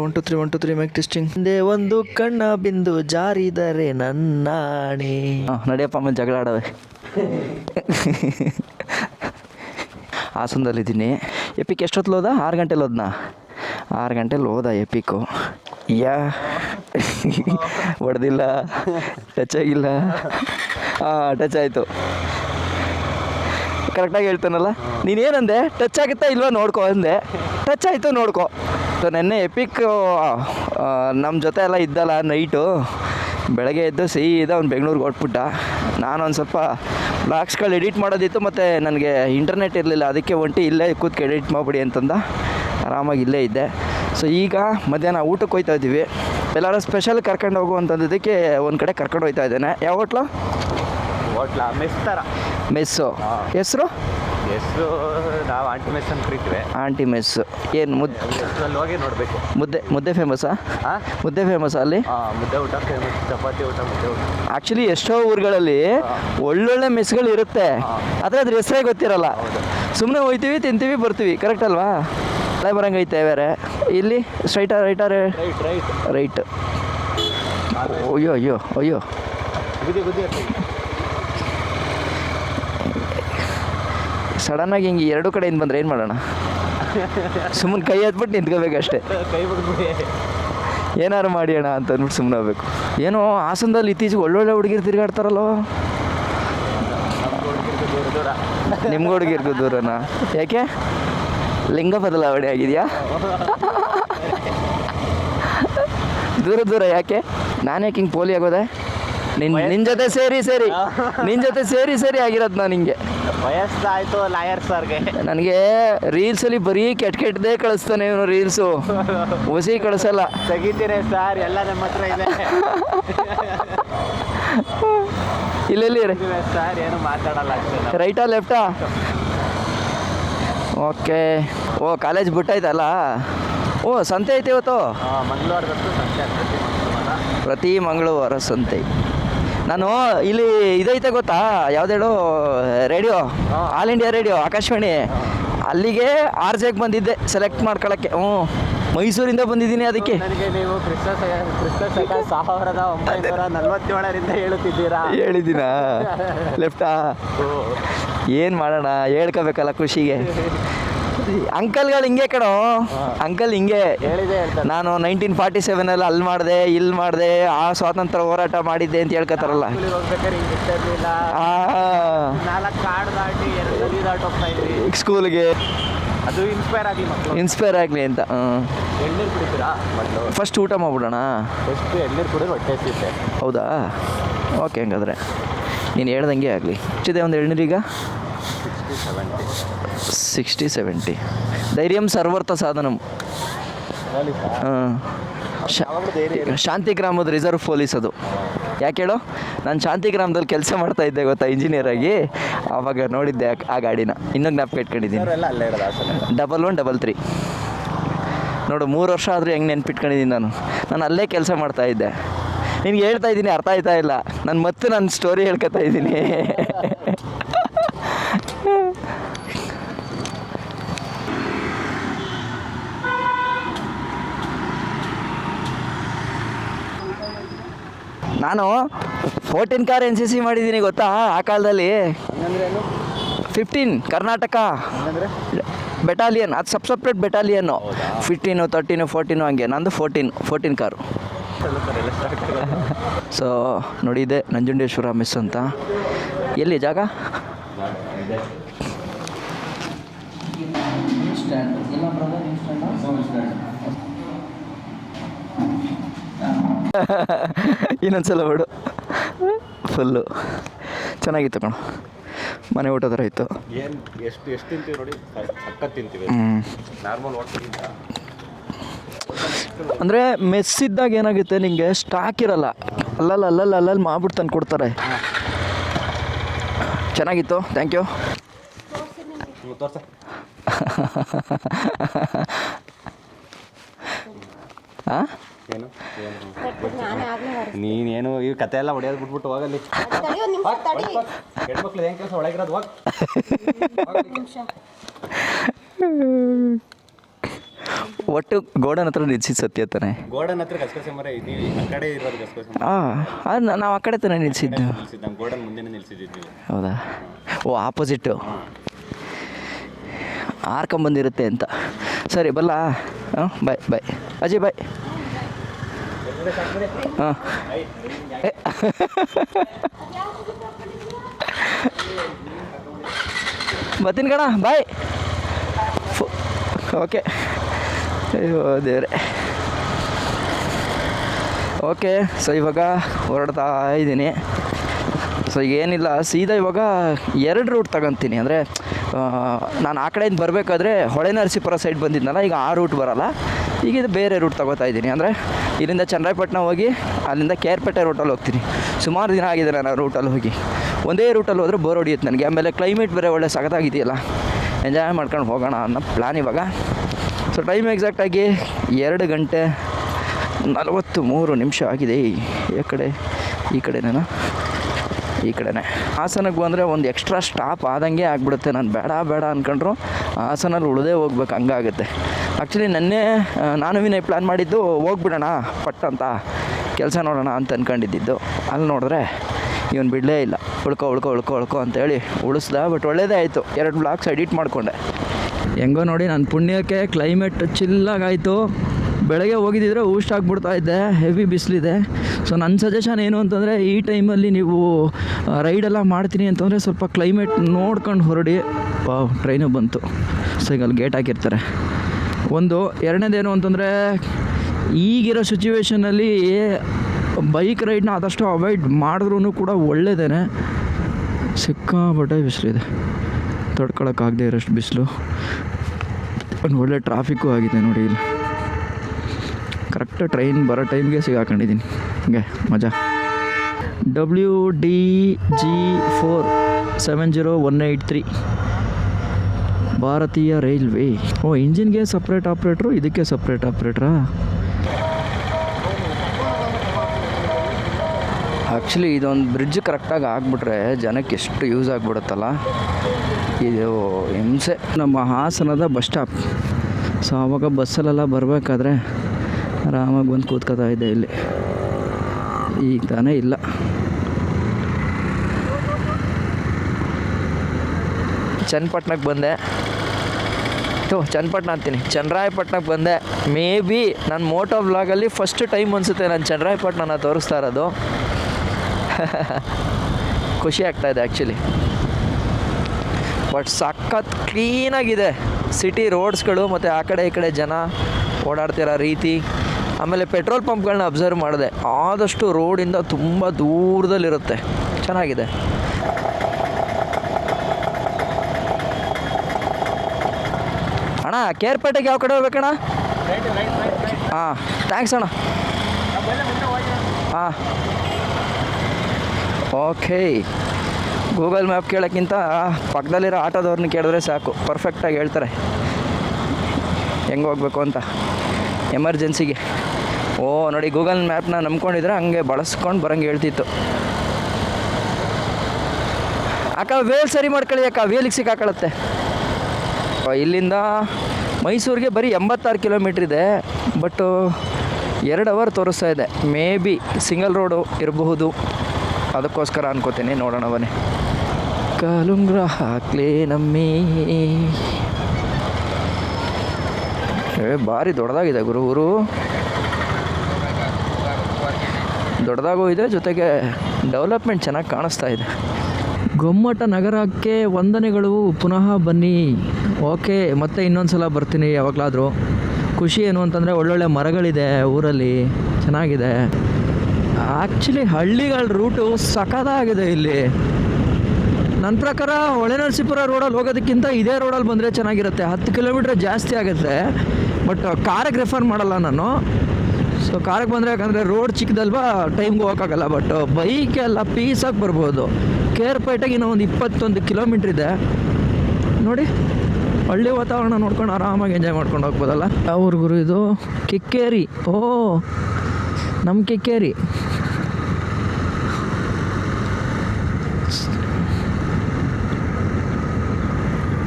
One two three one two three mic testing ಹಿಂದೆ ಒಂದು ಕಣ್ಣ ಬಿಂದು ಜಾರಿದರೆ ನನ್ನಾಣೆ. ನಡೆಯಪ್ಪ, ಆಮೇಲೆ ಜಗಳ ಆಡವೆ. ಹಾಸನದಲ್ಲಿದ್ದೀನಿ ಎಪಿಕ್ ಎಷ್ಟೊತ್ತಲ್ಲಿ ಹೋದ? ಆರು ಗಂಟೆಲಿ ಹೋದ್ನಾ? ಆರು ಗಂಟೆಲಿ ಹೋದ ಎಪಿಕ್ಕು ಯಾ. ಹೊಡೆದಿಲ್ಲ. ಟಚ್ ಆಗಿಲ್ಲ. ಹಾಂ ಟಚ್ ಆಯಿತು. ಕರೆಕ್ಟಾಗಿ ಹೇಳ್ತಾನಲ್ಲ? ನೀನೇನಂದೆ? ಟಚ್ ಆಗುತ್ತಾ ಇಲ್ವಾ ನೋಡ್ಕೊ ಅಂದೆ. ಟಚ್ ಆಯಿತು ನೋಡ್ಕೊ. ಸೊ ನೆನ್ನೆ ಎಪಿಕ್ ನಮ್ಮ ಜೊತೆ ಎಲ್ಲ ಇದ್ದಲ್ಲ ನೈಟು ಬೆಳಗ್ಗೆ ಎದ್ದು ಸೀದಾ ಅವ್ನು ಬೆಂಗಳೂರಿಗೆ ಹೊಟ್ಬಿಟ್ಟ ನಾನು ಒಂದು ಸ್ವಲ್ಪ ಬ್ಲಾಗ್ಸ್ಗಳು ಎಡಿಟ್ ಮಾಡೋದಿತ್ತು ಮತ್ತು ನನಗೆ ಇಂಟರ್ನೆಟ್ ಇರಲಿಲ್ಲ. ಅದಕ್ಕೆ ಒಂಟಿ ಇಲ್ಲೇ ಕೂತ್ಕೆ ಎಡಿಟ್ ಮಾಡಿಬಿಡಿ ಅಂತಂದ. ಆರಾಮಾಗಿ ಇಲ್ಲೇ ಇದ್ದೆ. ಸೊ ಈಗ ಮಧ್ಯಾಹ್ನ ಊಟಕ್ಕೆ ಹೋಯ್ತಾ ಇದ್ದೀವಿ. ಎಲ್ಲರೂ ಸ್ಪೆಷಲ್ ಕರ್ಕೊಂಡು ಹೋಗು ಅಂತಂದಿದ್ದಕ್ಕೆ ಒಂದು ಕಡೆ ಕರ್ಕೊಂಡು ಹೋಯ್ತಾ ಇದ್ದೇನೆ. ಯಾವ ಹೋಟ್ಲು? ಹೋಟ್ಲ? ಮೆಸ್ ಥರ ಮೆಸ್ಸು ಹೆಸರು? ಹೆಸರು ನಾವು ಆಂಟಿ ಮೆಸ್ ಅಂತ ಕರಿತೀವಿ. ಆಂಟಿ ಮೆಸ್ ಏನು ಮುದ್ದೆ ಅಲ್ಲಿ ಹೋಗಿ ನೋಡಬೇಕು? ಮುದ್ದೆ ಮುದ್ದೆ ಫೇಮಸ್ಸಾ ಹಾಂ ಮುದ್ದೆ ಫೇಮಸ್ ಅಲ್ಲಿ? ಮುದ್ದೆ ಊಟ ಫೇಮಸ್ ಚಪಾತಿ ಊಟ ಮುದ್ದೆ ಊಟ. ಆ್ಯಕ್ಚುಲಿ ಎಷ್ಟೋ ಊರುಗಳಲ್ಲಿ ಒಳ್ಳೊಳ್ಳೆ ಮೆಸ್ಗಳು ಇರುತ್ತೆ. ಆದರೆ ಅದ್ರ ಹೆಸರೇ ಗೊತ್ತಿರಲ್ಲ. ಸುಮ್ಮನೆ ಹೋಯ್ತೀವಿ ತಿಂತೀವಿ ಬರ್ತೀವಿ. ಕರೆಕ್ಟ್ ಅಲ್ವಾ? ಹಳೆ ಬರಂಗೈತೆ ಬೇರೆ. ಇಲ್ಲಿ ಸ್ಟ್ರೈಟಾ ರೈಟಾ ರೈಟ್ ರೈಟ್ ರೈಟ್ ಅಯ್ಯೋ ಅಯ್ಯೋ ಅಯ್ಯೋ. ಸಡನ್ನಾಗಿ ಹಿಂಗೆ ಎರಡು ಕಡೆಯಿಂದ ಬಂದ್ರೆ ಏನು ಮಾಡೋಣ? ಸುಮ್ಮನೆ ಕೈ ಹತ್ಬಿಟ್ಟು ನಿಂತ್ಕೋಬೇಕಷ್ಟೇ ಕೈ ಏನಾರು ಮಾಡಿ ಅಂತ ಅಂದ್ಬಿಟ್ಟು ಸುಮ್ಮನೆ ಹೋಗ್ಬೇಕು. ಏನೋ ಹಾಸನದಲ್ಲಿ ಇತ್ತೀಚೆಗೆ ಒಳ್ಳೊಳ್ಳೆ ಹುಡುಗಿರು ತಿರುಗಾಡ್ತಾರಲ್ಲೋ? ನಿಮ್ಗೆ ಹುಡುಗಿರ್ಗೂ ದೂರನಾ? ಯಾಕೆ? ಲಿಂಗ ಬದಲಾವಣೆ ಆಗಿದೆಯಾ? ದೂರ ದೂರ ಯಾಕೆ? ನಾನು ಯಾಕೆ ಹಿಂಗೆ ಪೋಲಿ ಆಗೋದೆ? ನಿನ್ ನಿನ್ನ ಜೊತೆ ಸೇರಿ ಸೇರಿ. ನಿನ್ನ ಜೊತೆ ಸೇರಿ ಸೇರಿ ಆಗಿರೋದು ನಾನು ಹಿಂಗೆ. ವಯಸ್ಸಾಯ್ತು ಲಾಯರ್ ಸರ್ಗೆ ನನಗೆ ರೀಲ್ಸಲ್ಲಿ ಬರೀ ಕೆಟ್ಟ ಕೆಟ್ಟದೇ ಕಳಿಸ್ತಾನೆ ಇವನು ರೀಲ್ಸು ಹೊಸಿ ಕಳಿಸಲ್ಲ. ತೆಗಿತೀನಿ ಸರ್ ಎಲ್ಲ ನಮ್ಮ ಹತ್ರ ಇದೆ. ಇಲ್ಲೆಲ್ಲಿ ಸರ್ ಏನು ಮಾತಾಡಲ್ಲ ರೈಟಾ ಲೆಫ್ಟಾ ಓಕೆ ಓ ಕಾಲೇಜ್ ಬಿಟ್ಟಾಯ್ತಲ್ಲ? ಓ ಸಂತೆ ಐತೆ ಇವತ್ತು? ಮಂಗಳವಾರ. ಪ್ರತಿ ಮಂಗಳವಾರ ಸಂತೆ. ನಾನು ಇಲ್ಲಿ ಇದೈತೆ ಗೊತ್ತಾ? ಯಾವ್ದೇಳು radio. All India radio Akashvani. ಅಲ್ಲಿಗೆ ಆರ್ ಜೆಗೆ ಬಂದಿದ್ದೆ ಸೆಲೆಕ್ಟ್ ಮಾಡ್ಕೊಳಕ್ಕೆ. ಹ್ಞೂ. ಮೈಸೂರಿಂದ ಬಂದಿದ್ದೀನಿ ಅದಕ್ಕೆ. ನನಗೆ ನೀವು ಕ್ರಿಸ್ತ ಕ್ರಿಸ್ತ ಶಕ ಸಾವಿರದ ಒಂಬೈನೂರ ನಲವತ್ತೇಳರಿಂದ ಹೇಳುತ್ತಿದ್ದೀರಾ? ಹೇಳಿದ್ದೀನಾ? ಲೆಫ್ಟಾ? ಏನು ಮಾಡೋಣ? ಹೇಳ್ಕೋಬೇಕಲ್ಲ ಖುಷಿಗೆ ಅಂಕಲ್ಗಳು ಹಿಂಗೆ ಕಣ. ಅಂಕಲ್ ಹಿಂಗೆ. ಹೇಳಿದೆ ನಾನು ನೈನ್ಟೀನ್ ಫಾರ್ಟಿ ಸೆವೆನ್ ಅಲ್ಲಿ ಮಾಡಿದೆ ಇಲ್ಲಿ ಮಾಡಿದೆ ಆ ಸ್ವಾತಂತ್ರ್ಯ ಹೋರಾಟ ಮಾಡಿದ್ದೆ ಅಂತ ಹೇಳ್ಕೊತಾರಲ್ಲ. ಸ್ಕೂಲಿಗೆ ಅದು ಇನ್ಸ್ಪೈರ್ ಆಗಲಿ ಮಕ್ಕಳು. ಇನ್ಸ್ಪೈರ್ ಆಗಲಿ ಅಂತ ಎಳ್ನೀರು ಕುಡಿತೀರಾ? ಫಸ್ಟ್ ಊಟ ಮಾಡ್ಬಿಡೋಣ. ಫಸ್ಟ್ ಎಳ್ನೀರು ಕುಡಿದ್ರೆ ಹೊಟ್ಟೆ ಸಿಗುತ್ತೆ ಹೌದಾ? ಓಕೆ ಹಂಗಾದ್ರೆ. ನೀನು ಹೇಳ್ದಂಗೆ ಆಗಲಿ. ಎಷ್ಟಿದೆ ಒಂದು ಎಳ್ನೀರೀಗ ಸಿಕ್ಸ್ಟಿ ಸೆವೆಂಟಿ ಸಿಕ್ಸ್ಟಿ ಸೆವೆಂಟಿ. ಧೈರ್ಯಂ ಸರ್ವರ್ಥ ಸಾಧನಂ. ಹಾಂ. ಶಾಂತಿ ಗ್ರಾಮದ ರಿಸರ್ವ್ ಪೊಲೀಸ್ ಅದು. ಯಾಕೆ ಹೇಳೋ? ನಾನು ಶಾಂತಿ ಗ್ರಾಮದಲ್ಲಿ ಕೆಲಸ ಮಾಡ್ತಾ ಇದ್ದೆ ಗೊತ್ತಾ ಇಂಜಿನಿಯರ್ ಆಗಿ. ಆವಾಗ ನೋಡಿದ್ದೆ ಆ- ಗಾಡಿನ. ಇನ್ನೊಂದು ಜ್ಞಾಪಕ ಇಟ್ಕೊಂಡಿದ್ದೀನಿ. Double one double three. ನೋಡು ಮೂರು ವರ್ಷ ಆದರೂ ಹೆಂಗೆ ನೆನ್ಪಿಟ್ಕೊಂಡಿದ್ದೀನಿ ನಾನು. ನಾನು ಅಲ್ಲೇ ಕೆಲಸ ಮಾಡ್ತಾ ಇದ್ದೆ. ನಿನ್ಗೆ ಹೇಳ್ತಾ ಇದ್ದೀನಿ ಅರ್ಥ ಆಯ್ತಾ ಇಲ್ಲ. ನಾನು ಮತ್ತೆ ನನ್ನ ಸ್ಟೋರಿ ಹೇಳ್ಕೊತಾ ಇದ್ದೀನಿ. ನಾನು fourteen Kar N C C ಮಾಡಿದ್ದೀನಿ ಗೊತ್ತಾ ಆ ಕಾಲದಲ್ಲಿ? ಫಿಫ್ಟೀನ್ ಕರ್ನಾಟಕ. ಬೆಟಾಲಿಯನ್ ಅದು sub separate battalion fifteen thirteen fourteen ಹಂಗೆ ನಂದು ಫೋರ್ಟೀನ್ ಫೋರ್ಟೀನ್ ಕಾರು ಸೊ ನೋಡಿ ಇದೆ ನಂಜುಂಡೇಶ್ವರ ಮಿಸ್ ಅಂತ. ಎಲ್ಲಿ ಜಾಗ? ಇನ್ನೊಂದ್ಸಲ ಬಿಡು. ಫುಲ್ಲು ಚೆನ್ನಾಗಿತ್ತು ಕಣ. ಮನೆ ಊಟ ಥರ ಇತ್ತು. ಏನು ಎಷ್ಟು ಎಷ್ಟು ತಿಂತೀವಿ ನೋಡಿ? ತಿಂತೀವಿ. ನಾರ್ಮಲ್ ಅಂದರೆ ಮೆಸ್ ಇದ್ದಾಗ ಏನಾಗುತ್ತೆ? ನಿಮಗೆ ಸ್ಟಾಕ್ ಇರಲ್ಲ. ಅಲ್ಲಲ್ಲಿ ಅಲ್ಲಲ್ಲ ಅಲ್ಲಲ್ಲಿ ಮಾಡ್ಬಿಟ್ಟು ತಂದು ಕೊಡ್ತಾರೆ. ಚೆನ್ನಾಗಿತ್ತು. ಥ್ಯಾಂಕ್ ಯು ಹಾಂ ಏನು? ನೀನೇನು ಈ ಕತೆ ಎಲ್ಲ ಹೊಡೆಯೋದು ಬಿಟ್ಬಿಟ್ಟು ಹೋಗಲ್ಲಿ. ಹೆಣ್ಮಕ್ಳು ಏನು ಕೆಲಸ ಒಳಗಿರೋದು ಹೋಗ್. ಒಟ್ಟು ಗೋಡನ್ ಹತ್ರ ನಿಲ್ಸಿದ್ದು ಸತ್ಯ ತಾನೆ. ಗೋಡನ್ ಹತ್ರ ಗಸಗಸೆ ಮರ ಇದೀವಿ ಆ ಕಡೆ ಇರೋದು ಗಸಗಸೆ ಹಾಂ ನಾವು ಆ ಕಡೆ ತಾನೇ ನಿಲ್ಸಿದ್ದು. ನಿಲ್ಸಿದ್ದು ನಮ್ಮ ಗೋಡನ್ ಮುಂದೆನೇ ಹೌದಾ? ಓ ಆಪೋಸಿಟ್ಟು ಆರ್ಕೊಂಬಂದಿರುತ್ತೆ ಅಂತ. ಸರಿ ಬಲ್ಲ ಹಾಂ ಬಾಯ್ ಬಾಯ್ ಅಜಯ್ ಬಾಯ್ ಹಾಂ. ಬರ್ತೀನಿ ಕಣ ಬಾಯ್ ಓಕೆ ಅಯ್ಯೋ, ದೇವ್ರೆ. ಓಕೆ ಸೊ ಇವಾಗ ಹೊರಡ್ತಾ ಇದ್ದೀನಿ. ಸೊ ಏನಿಲ್ಲ, ಸೀದಾ ಇವಾಗ ಎರಡು ರೂಟ್ ತಗೊತೀನಿ. ಅಂದರೆ ನಾನು ಆ ಕಡೆಯಿಂದ ಬರಬೇಕಾದ್ರೆ ಹೊಳೆ ನರಸೀಪುರ ಸೈಡ್ ಬಂದಿದ್ನಲ್ಲ, ಈಗ ಆ ರೂಟ್ ಬರಲ್ಲ. ಈಗ ಇದು ಬೇರೆ ರೂಟ್ ತಗೋತಾ ಇದ್ದೀನಿ. ಅಂದರೆ ಇಲ್ಲಿಂದ ಚನ್ನರಾಯಪಟ್ಟಣ ಹೋಗಿ ಅಲ್ಲಿಂದ ಕೇರ್ಪೇಟೆ ರೂಟಲ್ಲಿ ಹೋಗ್ತೀನಿ. ಸುಮಾರು ದಿನ ಆಗಿದೆ ನಾನು ರೂಟಲ್ಲಿ ಹೋಗಿ. ಒಂದೇ ರೂಟಲ್ಲಿ ಹೋದರೆ ಬೋರ್ ಹೊಡಿಯುತ್ತೆ ನನಗೆ. ಆಮೇಲೆ ಕ್ಲೈಮೇಟ್ ಬೇರೆ ಒಳ್ಳೆ ಸಖತ್ತಾಗಿದೆಯಲ್ಲ. ಎಂಜಾಯ್ ಮಾಡ್ಕೊಂಡು ಹೋಗೋಣ ಅನ್ನೋ ಪ್ಲ್ಯಾನ್ ಇವಾಗ. ಸೊ ಟೈಮ್ ಎಕ್ಸಾಕ್ಟಾಗಿ ಎರಡು ಗಂಟೆ ನಲವತ್ತು ಮೂರು ನಿಮಿಷ ಆಗಿದೆ ಈ ಕಡೆ, ಈ ಕಡೆನೇನಾ. ಈ ಕಡೆನೇ. ಹಾಸನಕ್ಕೆ ಬಂದರೆ ಒಂದು ಎಕ್ಸ್ಟ್ರಾ ಸ್ಟಾಪ್ ಆದಂಗೆ ಆಗಿಬಿಡುತ್ತೆ. ನಾನು ಬೇಡ ಬೇಡ ಅಂದ್ಕೊಂಡ್ರು ಹಾಸನಲ್ಲಿ ಉಳದೇ ಹೋಗ್ಬೇಕು, ಹಂಗಾಗುತ್ತೆ. ಆ್ಯಕ್ಚುಲಿ ನೆನ್ನೆ ನಾನು ವಿನಯ್ ಪ್ಲ್ಯಾನ್ ಮಾಡಿದ್ದು ಹೋಗ್ಬಿಡೋಣ, ಪಟ್ ಅಂತ, ಕೆಲಸ ನೋಡೋಣ ಅಂತ ಅಂದ್ಕೊಂಡಿದ್ದಿದ್ದು ಅಲ್ಲಿ ನೋಡಿದ್ರೆ ಇವನು ಬಿಡಲೇ ಇಲ್ಲ. ಉಳ್ಕೊ ಉಳ್ಕೊ ಉಳ್ಕೊ ಉಳ್ಕೊ ಅಂತೇಳಿ ಉಳಿಸ್ದ ಬಟ್ ಒಳ್ಳೇದೇ ಆಯಿತು. ಎರಡು ಬ್ಲಾಗ್ಸ್ ಎಡಿಟ್ ಮಾಡಿಕೊಂಡೆ. ಹೆಂಗೋ ನೋಡಿ ನನ್ನ ಪುಣ್ಯಕ್ಕೆ ಕ್ಲೈಮೇಟ್ ಚಿಲ್ಲಾಗಾಯಿತು ಬೆಳಗ್ಗೆ ಹೋಗಿದ್ದಿದ್ರೆ ಊಸ್ಟ್ ಆಗಿಬಿಡ್ತಾ ಇದ್ದೆ ಹೆವಿ ಬಿಸಿಲಿದೆ. ಸೊ ನನ್ನ ಸಜೆಷನ್ ಏನು ಅಂತಂದರೆ, ಈ ಟೈಮಲ್ಲಿ ನೀವು ರೈಡೆಲ್ಲ ಮಾಡ್ತೀನಿ ಅಂತಂದರೆ ಸ್ವಲ್ಪ ಕ್ಲೈಮೇಟ್ ನೋಡ್ಕೊಂಡು ಹೊರಡಿ. ವಾವ್ ಟ್ರೈನು ಬಂತು. ಸೈಕಲ್ ಗೇಟ್ ಹಾಕಿರ್ತಾರೆ. ಒಂದು, ಎರಡನೇದೇನು ಅಂತಂದರೆ, ಈಗಿರೋ ಸಿಚುವೇಷನಲ್ಲಿ ಬೈಕ್ ರೈಡ್ನ ಆದಷ್ಟು ಅವಾಯ್ಡ್ ಮಾಡಿದ್ರೂ ಕೂಡ ಒಳ್ಳೆಯದೇನೆ ಸಿಕ್ಕಾಪಟ್ಟೆ ಬಿಸಿಲಿದೆ. ತಡ್ಕೊಳಕ್ಕಾಗದೇ ಇರೋಷ್ಟು ಬಿಸಿಲು. ಒಂದು ಒಳ್ಳೆ ಟ್ರಾಫಿಕ್ಕು ಆಗಿದೆ ನೋಡಿ ಇಲ್ಲಿ. ಕರೆಕ್ಟ್ ಟ್ರೈನ್ ಬರೋ ಟೈಮ್ಗೆ ಸಿಗಾಕೊಂಡಿದ್ದೀನಿ. ಹಂಗೆ, ಮಜಾ. W D G four seven zero one eight three ಭಾರತೀಯ ರೈಲ್ವೆ. ಓ, ಇಂಜಿನ್ಗೆ ಸಪ್ರೇಟ್ ಆಪ್ರೇಟ್ರು ಇದಕ್ಕೆ ಸಪ್ರೇಟ್ ಆಪ್ರೇಟ್ರಾ ಆ್ಯಕ್ಚುಲಿ ಇದೊಂದು ಬ್ರಿಡ್ಜ್ ಕರೆಕ್ಟಾಗಿ ಆಗಿಬಿಟ್ರೆ ಜನಕ್ಕೆ ಎಷ್ಟು ಯೂಸ್ ಆಗಿಬಿಡುತ್ತಲ್ಲ? ಇದು ಹಿಂಸೆ. ನಮ್ಮ ಹಾಸನದ ಬಸ್ ಸ್ಟಾಪ್ ಸೊ ಆವಾಗ ಬಸ್ಸಲ್ಲೆಲ್ಲ ಬರಬೇಕಾದ್ರೆ ಆರಾಮಾಗಿ ಬಂದು ಕೂತ್ಕೋತಾ ಇದ್ದೆ ಇಲ್ಲಿ. ಈಗ ತಾನೇ ಇಲ್ಲ. ಚನ್ನಪಟ್ಟಣಕ್ಕೆ ಬಂದೆ. ಓ ಚನ್ನಪಟ್ಟಣ ಅಂತೀನಿ. ಚನ್ನರಾಯಪಟ್ಟಣಕ್ಕೆ ಬಂದೆ. ಮೇ ಬಿ ನನ್ನ ಮೋಟೋ ವ್ಲಾಗಲ್ಲಿ ಫಸ್ಟ್ ಟೈಮ್ ಅನಿಸುತ್ತೆ ನಾನು ಚನ್ನರಾಯಪಟ್ಟಣನ ತೋರಿಸ್ತಾ ಇರೋದು. ಖುಷಿ ಆಗ್ತಾ ಇದೆ ಆ್ಯಕ್ಚುಲಿ ಬಟ್ ಸಖತ್ ಕ್ಲೀನಾಗಿದೆ ಸಿಟಿ ರೋಡ್ಸ್ಗಳು ಮತ್ತು ಆ ಕಡೆ ಈ ಕಡೆ ಜನ ಓಡಾಡ್ತಿರೋ ರೀತಿ. ಆಮೇಲೆ ಪೆಟ್ರೋಲ್ ಪಂಪ್ಗಳನ್ನ ಅಬ್ಸರ್ವ್ ಮಾಡಿದೆ. ಆದಷ್ಟು ರೋಡಿಂದ ತುಂಬ ದೂರದಲ್ಲಿರುತ್ತೆ. ಚೆನ್ನಾಗಿದೆ. ಅಣ್ಣ ಕೇರ್ಪೇಟೆಗೆ ಯಾವ ಕಡೆ ಹೋಗ್ಬೇಕಣ್ಣ? ಹಾಂ ಥ್ಯಾಂಕ್ಸ್ ಅಣ್ಣ. ಹಾಂ. ಓಕೆ ಗೂಗಲ್ ಮ್ಯಾಪ್ ಕೇಳೋಕ್ಕಿಂತ ಪಕ್ಕದಲ್ಲಿರೋ ಆಟೋದವ್ರನ್ನ ಕೇಳಿದ್ರೆ ಸಾಕು. ಪರ್ಫೆಕ್ಟಾಗಿ ಹೇಳ್ತಾರೆ. ಹೆಂಗೆ ಹೋಗ್ಬೇಕು ಅಂತ. ಎಮರ್ಜೆನ್ಸಿಗೆ ಓ, ನೋಡಿ ಗೂಗಲ್ ಮ್ಯಾಪ್ನ ನಂಬ್ಕೊಂಡಿದ್ರೆ ಹಂಗೆ ಬಳಸ್ಕೊಂಡು ಬರಂಗೆ ಹೇಳ್ತಿತ್ತು. ಅಕ್ಕ ವೇಲ್ ಸರಿ ಮಾಡ್ಕೊಳ್ಳಿ ಅಕ್ಕ ವೇಲಿಗೆ ಸಿಕ್ಕಾಕೊಳ್ಳುತ್ತೆ. ಇಲ್ಲಿಂದ ಮೈಸೂರಿಗೆ ಬರೀ ಎಂಬತ್ತಾರು ಕಿಲೋಮೀಟ್ರ್ ಇದೆ ಬಟ್ಟು ಎರಡು ಅವರ್ ತೋರಿಸ್ತಾ ಇದೆ. ಮೇ ಬಿ ಸಿಂಗಲ್ ರೋಡು ಇರಬಹುದು. ಅದಕ್ಕೋಸ್ಕರ ಅನ್ಕೋತೀನಿ, ನೋಡೋಣ ಬನ್ನಿ. ಕಾಲುಂಗ್ರ ಹಾಕ್ಲೇ ನಮ್ಮಿ. ಏ, ಭಾರಿ ದೊಡ್ಡದಾಗಿದೆ ಗುರು ಊರು. ದೊಡ್ಡದಾಗೂ ಇದೆ ಜೊತೆಗೆ ಡೆವಲಪ್ಮೆಂಟ್ ಚೆನ್ನಾಗಿ ಕಾಣಿಸ್ತಾ ಇದೆ. ಗೊಮ್ಮಟ ನಗರಕ್ಕೆ ವಂದನೆಗಳು ಪುನಃ ಬನ್ನಿ. ಓಕೆ, ಮತ್ತೆ ಇನ್ನೊಂದು ಸಲ ಬರ್ತೀನಿ ಯಾವಾಗಲಾದರೂ. ಖುಷಿ ಏನು ಅಂತಂದರೆ ಒಳ್ಳೊಳ್ಳೆ ಮರಗಳಿದೆ ಊರಲ್ಲಿ. ಚೆನ್ನಾಗಿದೆ. ಆ್ಯಕ್ಚುಲಿ ಹಳ್ಳಿಗಳ ರೂಟು ಸಖತ್ತಾಗಿದೆ ಇಲ್ಲಿ. ನನ್ನ ಪ್ರಕಾರ ಹೊಳೆನರಸೀಪುರ ರೋಡಲ್ಲಿ ಹೋಗೋದಕ್ಕಿಂತ ಇದೇ ರೋಡಲ್ಲಿ ಬಂದರೆ ಚೆನ್ನಾಗಿರುತ್ತೆ. ಹತ್ತು ಕಿಲೋಮೀಟ್ರ್ ಜಾಸ್ತಿ ಆಗುತ್ತೆ. ಬಟ್ ಕಾರಿಗೆ ರೆಫರ್ ಮಾಡಲ್ಲ ನಾನು. ಸೊ ಕಾರಿಗೆ ಬಂದರೆ ಯಾಕಂದರೆ ರೋಡ್ ಚಿಕ್ಕದಲ್ವಾ ಟೈಮ್ಗೆ ಹೋಗೋಕ್ಕಾಗಲ್ಲ ಬಟ್ ಬೈಕೆಲ್ಲ ಪೀಸಾಗಿ ಬರ್ಬೋದು. ಕೇರ್ಪೇಟೆಗೆ ಇನ್ನೂ ಒಂದು ಇಪ್ಪತ್ತೊಂದು ಕಿಲೋಮೀಟ್ರ್ ಇದೆ. ನೋಡಿ, ಹಳ್ಳಿ ವಾತಾವರಣ ನೋಡ್ಕೊಂಡು ಆರಾಮಾಗಿ ಎಂಜಾಯ್ ಮಾಡ್ಕೊಂಡು ಹೋಗ್ಬೋದಲ್ಲ? ಯಾವ ಗುರು ಇದು ಕಿಕ್ಕೇರಿ. ಓ ನಮ್ಮ ಕಿಕ್ಕೇರಿ.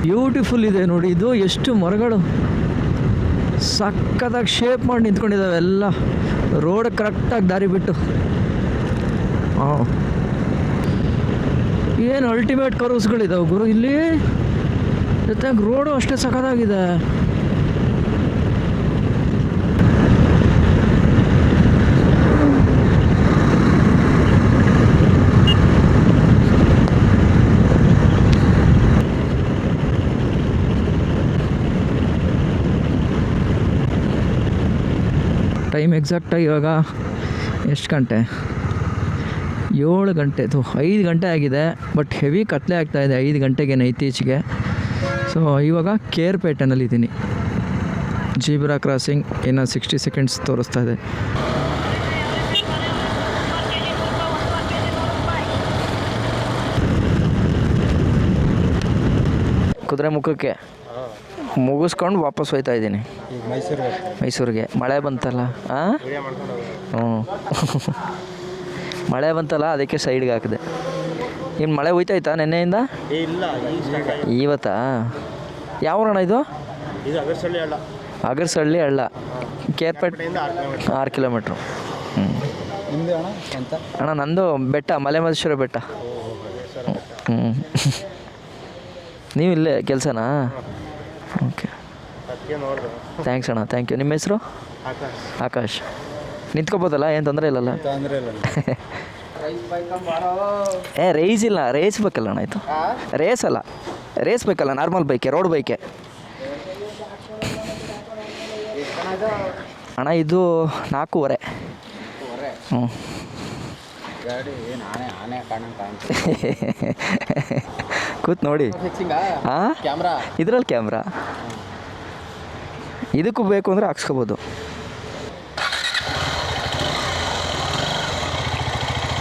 ಬ್ಯೂಟಿಫುಲ್ ಇದೆ ನೋಡಿ, ಇದು ಎಷ್ಟು ಮರಗಳು. ಸಕ್ಕದಾಗಿ ಶೇಪ್ ಮಾಡಿ ನಿಂತ್ಕೊಂಡಿದ್ದಾವೆ ಎಲ್ಲ. ರೋಡ್ ಕರೆಕ್ಟಾಗಿ ದಾರಿ ಬಿಟ್ಟು. ಏನು ಅಲ್ಟಿಮೇಟ್ ಕರ್ವ್ಸ್ಗಳಿದ್ದಾವೆ ಗುರು, ಇಲ್ಲಿ? ಜೊತೆಗೆ ರೋಡು ಅಷ್ಟೇ ಸಖತ್ತಾಗಿದೆ. ಟೈಮ್ ಎಕ್ಸಾಕ್ಟಾಗಿ ಇವಾಗ ಎಷ್ಟು ಗಂಟೆ? ಏಳು ಗಂಟೆ ಅದು ಐದು ಗಂಟೆ ಆಗಿದೆ, ಬಟ್ ಹೆವಿ ಕತ್ಲೆ ಆಗ್ತಾ ಇದೆ ಐದು ಗಂಟೆಗೆ ಇತ್ತೀಚೆಗೆ. ಸೊ ಇವಾಗ ಕೇರ್ಪೇಟೆನಲ್ಲಿದ್ದೀನಿ ಜೀಬ್ರಾ ಕ್ರಾಸಿಂಗ್, ಇನ್ನು ಸಿಕ್ಸ್ಟಿ ಸೆಕೆಂಡ್ಸ್ ತೋರಿಸ್ತಾ ಇದೆ. ಕುದುರೆ ಮುಖಕ್ಕೆ? ಮುಗಿಸ್ಕೊಂಡು ವಾಪಸ್ ಹೋಯ್ತಾ ಇದ್ದೀನಿ. ಮೈಸೂರಿಗೆ ಮಳೆ ಬಂತಲ್ಲ? ಹಾಂ ಹ್ಞೂ. ಮಳೆ ಬಂತಲ್ಲ ಅದಕ್ಕೆ ಸೈಡ್ಗೆ ಹಾಕಿದೆ. ಇನ್ನು ಮಳೆ ಹೋಯ್ತಾಯ್ತಾ ನೆನ್ನೆಯಿಂದ? ಇವತ್ತಾ? ಯಾವ ಊರಣ್ಣ ಇದು? ಅಗರ್ಸಳ್ಳಿ ಹಳ್ಳ. ಕೇರ್ಪೇಟ್ ಆರು ಕಿಲೋಮೀಟ್ರು ಹ್ಞೂ ಅಣ್ಣ ಅಣ್ಣ ನಂದು ಬೆಟ್ಟ ಮಲೆ ಮಹದೇಶ್ವರ ಬೆಟ್ಟ. ಹ್ಞೂ ನೀವು ಇಲ್ಲೇ ಕೆಲಸನಾ ಓಕೆ ಥ್ಯಾಂಕ್ಸ್ ಅಣ್ಣ ಥ್ಯಾಂಕ್ ಯು ನಿಮ್ಮ ಹೆಸರು? ಆಕಾಶ್. ನಿಂತ್ಕೋಬೋದಲ್ಲ ಏನು ತೊಂದರೆ ಇಲ್ಲಲ್ಲ? ಏ ರೇಸ್ ಇಲ್ಲ ರೇಸ್ ಬೇಕಲ್ಲ ಅಣ್ಣ ಆಯಿತು ರೇಸ್ ಅಲ್ಲ ರೇಸ್ ಬೇಕಲ್ಲ ನಾರ್ಮಲ್ ಬೈಕೆ ರೋಡ್ ಬೈಕೆ ಅಣ್ಣ ಇದು ನಾಲ್ಕೂವರೆ. ಹ್ಞೂ ಕೂತ್ ನೋಡಿ. ಹಾಂ ಕ್ಯಾಮ್ರಾ ಇದ್ರಲ್ಲಿ ಕ್ಯಾಮ್ರಾ ಇದಕ್ಕೂ ಬೇಕು ಅಂದರೆ ಹಾಕ್ಸ್ಕೋಬೋದು.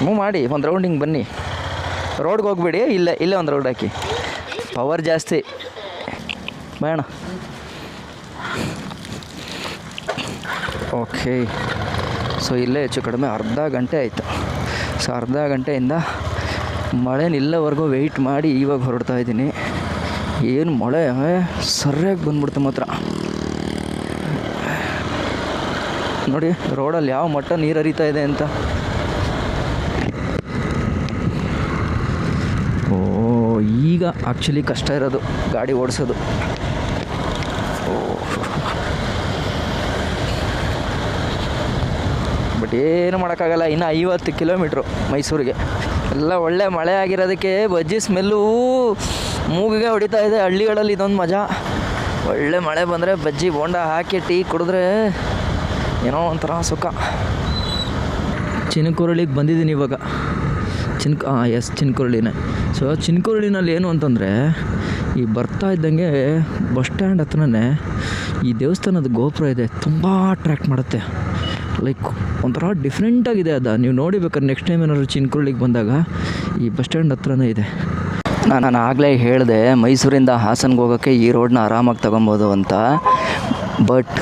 ಮೂವ್ ಮಾಡಿ ಒಂದು ರೌಂಡಿಂಗ್ ಬನ್ನಿ. ರೋಡ್ಗೆ ಹೋಗ್ಬೇಡಿ ಇಲ್ಲೇ ಇಲ್ಲೇ ಒಂದು ರೌಂಡ್ ಹಾಕಿ. ಪವರ್ ಜಾಸ್ತಿ. ಬೇಡ ಓಕೆ ಸೊ ಇಲ್ಲೇ ಹೆಚ್ಚು ಕಡಿಮೆ ಅರ್ಧ ಗಂಟೆ ಆಯಿತು. ಸೊ ಅರ್ಧ ಗಂಟೆಯಿಂದ ಮಳೆ ನಿಲ್ಲವರೆಗೂ ವೆಯ್ಟ್ ಮಾಡಿ ಇವಾಗ ಹೊರಡ್ತಾ ಇದ್ದೀನಿ. ಏನು ಮಳೆ ಸರಿಯಾಗಿ ಬಂದ್ಬಿಡ್ತು ಮಾತ್ರ. ನೋಡಿ, ರೋಡಲ್ಲಿ ಯಾವ ಮಟ್ಟ ನೀರು ಹರಿತಾ ಇದೆ ಅಂತ. ಓ, ಈಗ ಆ್ಯಕ್ಚುಲಿ ಕಷ್ಟ ಇರೋದು ಗಾಡಿ ಓಡಿಸೋದು. ಏನು ಮಾಡೋಕ್ಕಾಗಲ್ಲ. ಇನ್ನು ಐವತ್ತು ಕಿಲೋಮೀಟ್ರು ಮೈಸೂರಿಗೆ. ಎಲ್ಲ ಒಳ್ಳೆ ಮಳೆ ಆಗಿರೋದಕ್ಕೆ ಬಜ್ಜಿ ಸ್ಮೆಲ್ಲು ಮೂಗಿಗೆ ಹೊಡಿತಾ ಇದೆ. ಹಳ್ಳಿಗಳಲ್ಲಿ ಇದೊಂದು ಮಜಾ. ಒಳ್ಳೆ ಮಳೆ ಬಂದರೆ ಬಜ್ಜಿ ಬೋಂಡ ಹಾಕಿ ಟೀ ಕುಡಿದ್ರೆ ಏನೋ ಒಂಥರ ಸುಖ. ಚಿನಕುರಳಿಗೆ ಬಂದಿದ್ದೀನಿ ಇವಾಗ. ಚಿನ್ಕ ಹಾಂ ಎಸ್ ಚಿನಕುರುಳಿನೇ. ಸೊ ಚಿನಕುರುಳಿನಲ್ಲಿ ಏನು ಅಂತಂದರೆ, ಈ ಬರ್ತಾ ಇದ್ದಂಗೆ ಬಸ್ ಸ್ಟ್ಯಾಂಡ್ ಹತ್ರನೇ ಈ ದೇವಸ್ಥಾನದ ಗೋಪುರ ಇದೆ. ತುಂಬ ಅಟ್ರ್ಯಾಕ್ಟ್ ಮಾಡುತ್ತೆ. ಲೈಕ್ ಒಂಥರ ಡಿಫ್ರೆಂಟಾಗಿದೆ ಅದ. ನೀವು ನೋಡಿಬೇಕಾದ್ರೆ ನೆಕ್ಸ್ಟ್ ಟೈಮ್ ಏನಾದ್ರು ಚಿನ್ಕುರುಳಿಗೆ ಬಂದಾಗ ಈ ಬಸ್ ಸ್ಟ್ಯಾಂಡ್ ಹತ್ರನೇ ಇದೆ. ನಾನು ಆಗಲೇ ಹೇಳಿದೆ, ಮೈಸೂರಿಂದ ಹಾಸನ್ಗೆ ಹೋಗೋಕ್ಕೆ ಈ ರೋಡ್ನ ಆರಾಮಾಗಿ ತೊಗೊಬೋದು ಅಂತ. ಬಟ್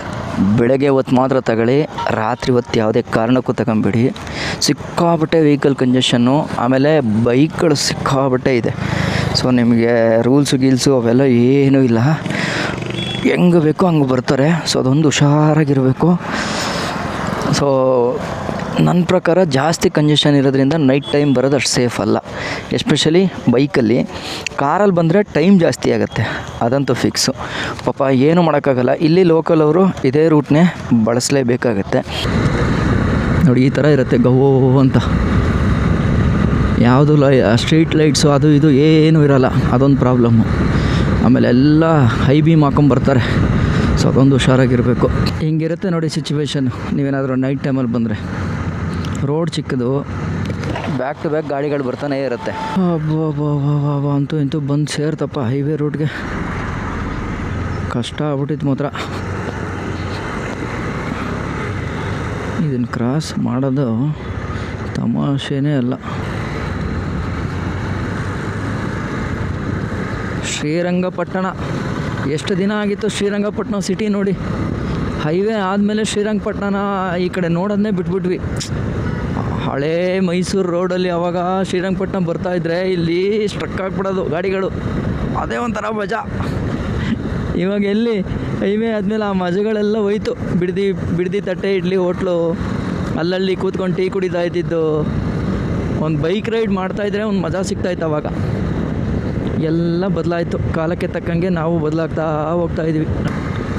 ಬೆಳಗ್ಗೆ ಹೊತ್ತು ಮಾತ್ರ ತಗೊಳ್ಳಿ, ರಾತ್ರಿ ಹೊತ್ತು ಯಾವುದೇ ಕಾರಣಕ್ಕೂ ತಗೊಂಬಿಡಿ. ಸಿಕ್ಕಾಪಟ್ಟೆ ವೆಹಿಕಲ್ ಕಂಜೆಷನ್ನು ಆಮೇಲೆ ಬೈಕ್ಗಳು ಸಿಕ್ಕಾಪಟ್ಟೆ ಇದೆ. ಸೊ ನಿಮಗೆ ರೂಲ್ಸು ಗೀಲ್ಸು ಅವೆಲ್ಲ ಏನೂ ಇಲ್ಲ. ಹೆಂಗೆ ಬೇಕೋ ಹಂಗೆ ಬರ್ತಾರೆ. ಸೊ ಅದೊಂದು ಹುಷಾರಾಗಿರಬೇಕು. ಸೊ ನನ್ನ ಪ್ರಕಾರ ಜಾಸ್ತಿ ಕಂಜೆಷನ್ ಇರೋದ್ರಿಂದ ನೈಟ್ ಟೈಮ್ ಬರೋದು ಅಷ್ಟು ಸೇಫ್ ಅಲ್ಲ. ಎಸ್ಪೆಷಲಿ ಬೈಕಲ್ಲಿ ಕಾರಲ್ಲಿ ಬಂದರೆ ಟೈಮ್ ಜಾಸ್ತಿ ಆಗುತ್ತೆ. ಅದಂತೂ ಫಿಕ್ಸು ಪಾಪ ಏನು ಮಾಡೋಕ್ಕಾಗಲ್ಲ. ಇಲ್ಲಿ ಲೋಕಲ್ ಅವರು ಇದೇ ರೂಟ್ನೇ ಬಳಸಲೇಬೇಕಾಗತ್ತೆ. ನೋಡಿ, ಈ ಥರ ಇರುತ್ತೆ. ಗೋ ಅಂತ. ಯಾವುದು ಲೈ ಸ್ಟ್ರೀಟ್ ಲೈಟ್ಸು ಅದು ಇದು ಏನೂ ಇರೋಲ್ಲ. ಅದೊಂದು ಪ್ರಾಬ್ಲಮ್ಮು ಆಮೇಲೆ ಎಲ್ಲ ಹೈ ಬೀಮ್ ಹಾಕೊಂಬರ್ತಾರೆ ಸೊ ಅದೊಂದು ಹುಷಾರಾಗಿರಬೇಕು. ಹಿಂಗಿರುತ್ತೆ ನೋಡಿ ಸಿಚುವೇಶನ್ ನೀವೇನಾದರೂ ನೈಟ್ ಟೈಮಲ್ಲಿ ಬಂದರೆ. ರೋಡ್ ಚಿಕ್ಕದು. ಬ್ಯಾಕ್ ಟು ಬ್ಯಾಕ್ ಗಾಡಿಗಳು ಬರ್ತಾನೆ ಇರುತ್ತೆ. ಅಂತೂ ಇಂತೂ ಬಂದು ಸೇರ್ತಪ್ಪ ಹೈವೇ ರೋಡ್ಗೆ ಕಷ್ಟ ಆಗ್ಬಿಟ್ಟಿತ್ತು ಮಾತ್ರ. ಇದನ್ನು ಕ್ರಾಸ್ ಮಾಡೋದು ತಮಾಷೆನೇ ಅಲ್ಲ. ಶ್ರೀರಂಗಪಟ್ಟಣ. ಎಷ್ಟು ದಿನ ಆಗಿತ್ತು ಶ್ರೀರಂಗಪಟ್ಟಣ ಸಿಟಿ ನೋಡಿ. ಹೈವೇ ಆದಮೇಲೆ ಶ್ರೀರಂಗಪಟ್ಟಣನ ಈ ಕಡೆ ನೋಡೋದನ್ನೇ ಬಿಟ್ಬಿಟ್ವಿ. ಹಳೇ ಮೈಸೂರು ರೋಡಲ್ಲಿ ಅವಾಗ ಶ್ರೀರಂಗಪಟ್ಟಣ ಬರ್ತಾಯಿದ್ರೆ ಇಲ್ಲಿ ಸ್ಟ್ರಕ್ ಆಗಿಬಿಡೋದು ಗಾಡಿಗಳು. ಅದೇ ಒಂಥರ ಮಜಾ. ಇವಾಗ ಎಲ್ಲಿ ಹೈವೇ ಆದಮೇಲೆ ಆ ಮಜಗಳೆಲ್ಲ ಹೋಯ್ತು. ಬಿಡ್ದಿ ಬಿಡ್ದಿ ತಟ್ಟೆ ಇಡ್ಲಿ, ಹೋಟ್ಲು, ಅಲ್ಲಲ್ಲಿ ಕೂತ್ಕೊಂಡು ಟೀ ಕುಡಿತಾ ಇದ್ದಿದ್ದು. ಒಂದು ಬೈಕ್ ರೈಡ್ ಮಾಡ್ತಾಯಿದ್ರೆ ಒಂದು ಮಜಾ ಸಿಗ್ತಾಯಿತ್ತು ಅವಾಗ. ಎಲ್ಲ ಬದಲಾಯಿತು. ಕಾಲಕ್ಕೆ ತಕ್ಕಂಗೆ ನಾವು ಬದಲಾಗ್ತಾ ಹೋಗ್ತಾ ಇದ್ವಿ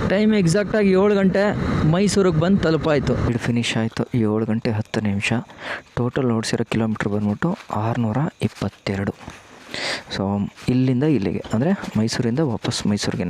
ಟೈಮ್ ಎಕ್ಸಾಕ್ಟಾಗಿ ಏಳು ಗಂಟೆ ಮೈಸೂರಿಗೆ ಬಂದು ತಲುಪಾಯಿತು. ಇದು ಫಿನಿಶ್ ಆಯಿತು. ಏಳು ಗಂಟೆ ಹತ್ತು ನಿಮಿಷ. ಟೋಟಲ್ ಓಡಿಸಿರೋ ಕಿಲೋಮೀಟ್ರ್ ಬಂದ್ಬಿಟ್ಟು ಆರುನೂರ ಇಪ್ಪತ್ತೆರಡು. ಸೊ ಇಲ್ಲಿಂದ ಇಲ್ಲಿಗೆ. ಅಂದರೆ ಮೈಸೂರಿಂದ ವಾಪಸ್ ಮೈಸೂರಿಗೇ